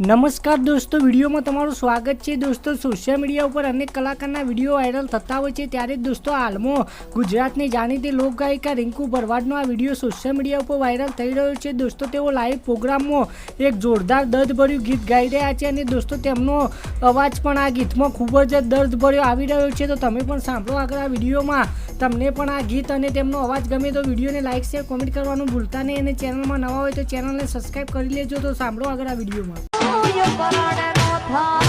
નમસ્કાર દોસ્તો, વિડીયોમાં તમારું સ્વાગત છે. દોસ્તો સોશિયલ મીડિયા ઉપર અનેક કલાકારના વીડિયો વાયરલ થતા હોય છે. ત્યારે દોસ્તો, હાલમાં ગુજરાતની જાણીતી લોકગાયિકા રિંકુ ભરવાડનો આ વીડિયો સોશિયલ મીડિયા ઉપર વાયરલ થઈ રહ્યો છે. દોસ્તો, તેઓ લાઈવ પ્રોગ્રામમાં એક જોરદાર દર્દભર્યું ગીત ગાઈ રહ્યા છે અને દોસ્તો, તેમનો અવાજ પણ આ ગીતમાં ખૂબ જ દર્દભર્યો આવી રહ્યો છે. તો તમે પણ સાંભળો આગળ આ વિડીયોમાં. તમને પણ આ ગીત અને તેમનો અવાજ ગમે તો વિડીયોને લાઇક શેર કોમેન્ટ કરવાનું ભૂલતા નહીં અને ચેનલમાં નવા હોય તો ચેનલને સબસ્ક્રાઈબ કરી લેજો. તો સાંભળો આગળ આ વિડીયોમાં. পরাণের কথা।